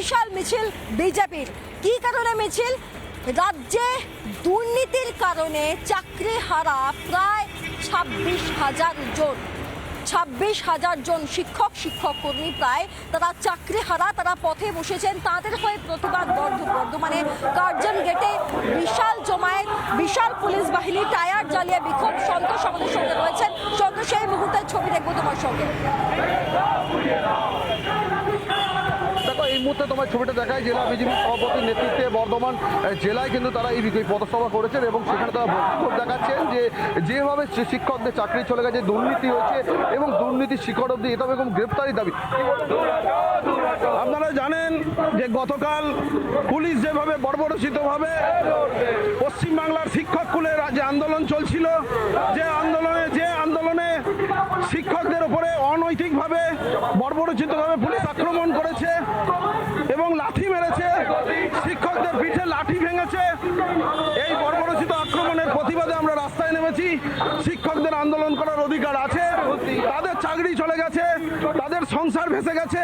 বিশাল মিছিল বিজেপির। কি কারণে মিছিল? রাজ্যে দুর্নীতির কারণে চাকরি হারা প্রায় ছাব্বিশ হাজার জন। ছাব্বিশ হাজার জন শিক্ষক শিক্ষক কর্মী প্রায় তারা চাকরি হারা, তারা পথে বসেছেন, তাদের হয়ে প্রতিবাদ বর্ধ বর্ধমানে কার্জন গেটে বিশাল জমায়েত, বিশাল পুলিশ বাহিনী, টায়ার জ্বালিয়ে বিক্ষোভ, সন্তোষ আমাদের সঙ্গে রয়েছেন। সন্তোষ, এই মুহূর্তের ছবি দেখব তোমার সঙ্গে। মুহূর্তে তোমার ছবিটা দেখায় জেলা বিজেপি সভাপতির নেতৃত্বে বর্ধমান জেলায় কিন্তু তারা এই এই পদসভা করেছেন এবং সেখানে তারা বক্তব্য দেখাচ্ছেন যে যেভাবে শিক্ষকদের চাকরি চলে গেছে, দুর্নীতি হয়েছে এবং দুর্নীতির শিকড় অব্দি এটা এবং গ্রেপ্তারি দাবি। আপনারা জানেন যে গতকাল পুলিশ যেভাবে বর্বরচিতভাবে পশ্চিমবাংলার শিক্ষক কুলের যে আন্দোলন চলছিল, যে আন্দোলনে যে আন্দোলনে শিক্ষকদের উপরে অনৈতিকভাবে বর্বরচিতভাবে পুলিশ আক্রমণ করেছে এবং লাঠি মেরেছে। শিক্ষকদের পিঠে লাঠি ভেঙেছে। এই বর্বরচিত আক্রমণের প্রতিবাদে আমরা রাস্তায় নেমেছি। শিক্ষকদের আন্দোলন করার অধিকার আছে। তাদের চাকরি চলে গেছে। তাদের সংসার ভেসে গেছে।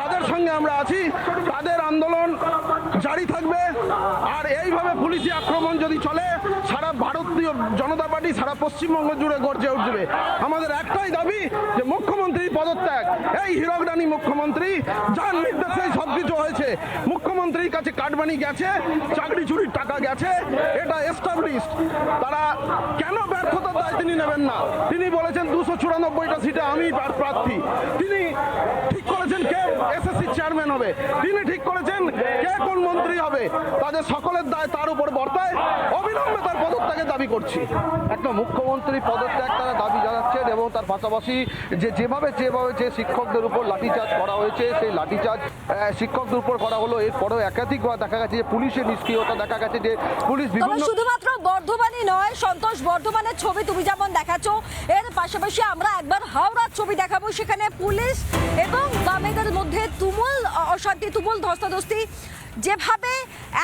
তাদের সঙ্গে আমরা আছি। তাদের আন্দোলন জারি থাকবে। আর এইভাবে পুলিশি আক্রমণ যদি চলে জনতা পার্টি সারা পশ্চিমবঙ্গ জুড়ে গর্জে উঠবে। আমাদের একটাই দাবি যে মুখ্যমন্ত্রী পদত্যাগ। এই হীরক রানী মুখ্যমন্ত্রী, যার নির্দেশে সব কিছু হয়েছে। মুখ্যমন্ত্রীর কাছে কাটবানি গেছে, চাকরি চুরির টাকা গেছে, এটা এস্টাবলিশড তারা কেন ব্যর্থতার দায় তিনি নেবেন না? তিনি বলেছেন দুশো চুরানব্বইটা সিটে আমি প্রার্থী। তিনি ঠিক করেছেন কে এসএসসি চেয়ারম্যান হবে। তিনি ঠিক করেছেন কে কোন মন্ত্রী হবে। তাদের সকলের দায় তার উপর বর্তায়। অবিলম্বে তার পদত্যাগের দাবি করছি। একটা মুখ্যমন্ত্রী পদত্যাগ তারা দাবি জানাচ্ছেন এবং তার পাশাপাশি যে যেভাবে যেভাবে যে শিক্ষকদের উপর লাঠিচার্জ করা হয়েছে সেই লাঠিচার্জ শিক্ষকদের উপর করা হলো। এরপরেও একাধিকবার দেখা গেছে যে পুলিশের নিষ্ক্রিয়তা দেখা গেছে যে পুলিশ বিভিন্ন শুধুমাত্র বর্ধমানই নয় সন্তোষ বর্ধমানের ছবি তুমি যেমন দেখাচ্ছ এর পাশাপাশি আমরা একবার হাওড়ার ছবি দেখাবো। সেখানে পুলিশ এবং বামেদের মধ্যে তুমুল অশান্তি তুমুল ধস্তাধস্তি। যেভাবে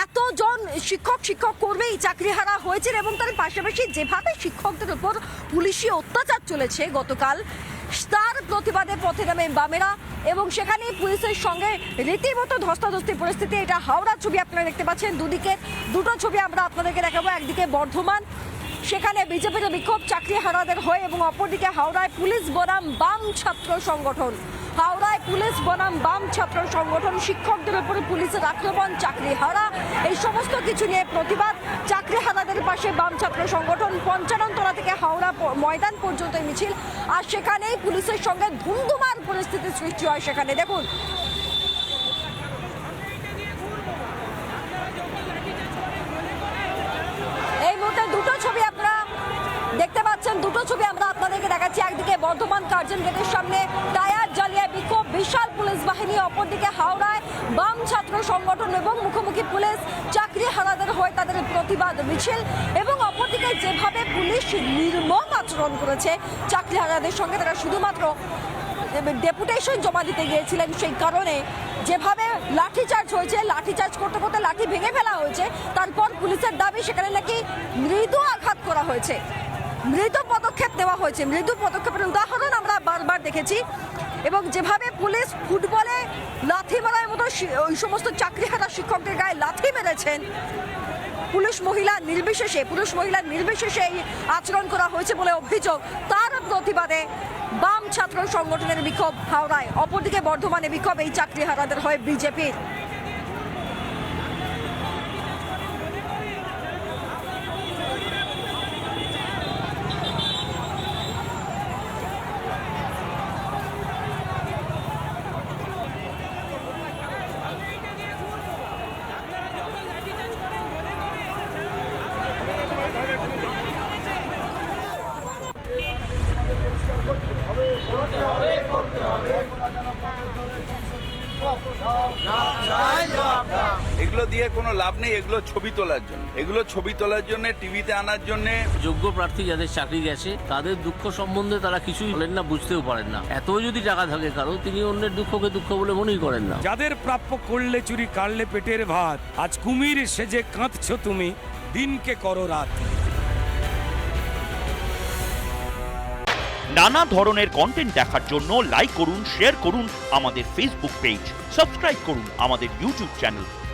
এতজন শিক্ষক শিক্ষক কর্মী চাকরিহারা হয়েছেন এবং তার পাশাপাশি যেভাবে শিক্ষকদের উপর পুলিশি অত্যাচার চলেছে গতকাল। তার প্রতিবাদে পথে নামে বামেরা এবং সেখানে পুলিশের সঙ্গে রীতিমতো ধস্তাধস্তি পরিস্থিতি। এটা হাওড়ার ছবি আপনারা দেখতে পাচ্ছেন। দুদিকে দুটো ছবি আমরা আপনাদেরকে দেখাবো। একদিকে বর্ধমান, সেখানে বিজেপির বিক্ষোভ চাকরি হারাদের হয় এবং অপরদিকে হাওড়ায় পুলিশ বনাম বাম ছাত্র সংগঠন। হাওড়ায় পুলিশ বনাম বাম ছাত্র সংগঠন শিক্ষকদের উপরে পুলিশের আক্রমণ, চাকরি হারা, এই সমস্ত কিছু নিয়ে প্রতিবাদ। চাকরি হারাদের পাশে বাম ছাত্র সংগঠন পঞ্চাননতলা থেকে হাওড়া ময়দান পর্যন্ত মিছিল, আর সেখানেই পুলিশের সঙ্গে ধুমধুমার পরিস্থিতির সৃষ্টি হয় সেখানে। দেখুন। এই মুহূর্তে দুটো ছবি দেখতে পাচ্ছেন। দুটো ছবি আমরা আপনাদেরকে দেখাচ্ছি। একদিকে বর্ধমান কার্জন গেটের সামনে টায়ার জ্বালিয়ে বিক্ষোভ বিশাল পুলিশ বাহিনী অপরদিকে হাওড়ায় বাম ছাত্র সংগঠন এবং মুখোমুখি পুলিশ চাকরি হারাদের হয়ে তাদের প্রতিবাদ মিছিল এবং অপরদিকে যেভাবে পুলিশ নির্মম আচরণ করেছে চাকরি হারাদের সঙ্গে, তারা শুধুমাত্র ডেপুটেশন জমা দিতে গিয়েছিলেন সেই কারণে যেভাবে লাঠিচার্জ হয়েছে, লাঠিচার্জ করতে করতে লাঠি ভেঙে ফেলা হয়েছে, তারপর পুলিশের দাবি সেখানে নাকি মৃদু আঘাত করা হয়েছে। মৃদু পদক্ষেপ নেওয়া হয়েছে। মৃদু পদক্ষেপের উদাহরণ আমরা বারবার দেখেছি এবং যেভাবে পুলিশ ফুটবলে লাথি মারার মতো ওই সমস্ত চাকরিহারা শিক্ষকদের গায়ে লাথি মেরেছেন, পুলিশ মহিলা নির্বিশেষে পুরুষ মহিলা নির্বিশেষে এই আচরণ করা হয়েছে বলে অভিযোগ। তার প্রতিবাদে বাম ছাত্র সংগঠনের বিক্ষোভ, হাওড়ায়। অপরদিকে বর্ধমানে বিক্ষোভ এই চাকরি হারাদের হয় বিজেপির। দিয়ে কোনো লাভ নেই এগুলো ছবি তোলার জন্য। এগুলো ছবি তোলার জন্য টিভিতে আনার জন্য। যোগ্য প্রার্থী যাদের চাকরি গেছে তাদের দুঃখ সম্বন্ধে তারা কিছুই বলেন না বুঝতেও পারেন না। এত যদি টাকা থাকে কারও তিনি অন্যের দুঃখকে দুঃখ বলে মনেই করেন না। যাদের প্রাপ্য করলে চুরি কাটলে পেটের ভাত আজ কুমির সেজে কাঁদছো তুমি দিনকে করো রাত। নানা ধরনের কন্টেন্ট দেখার জন্য লাইক করুন শেয়ার করুন আমাদের ফেসবুক পেজ সাবস্ক্রাইব করুন আমাদের ইউটিউব চ্যানেল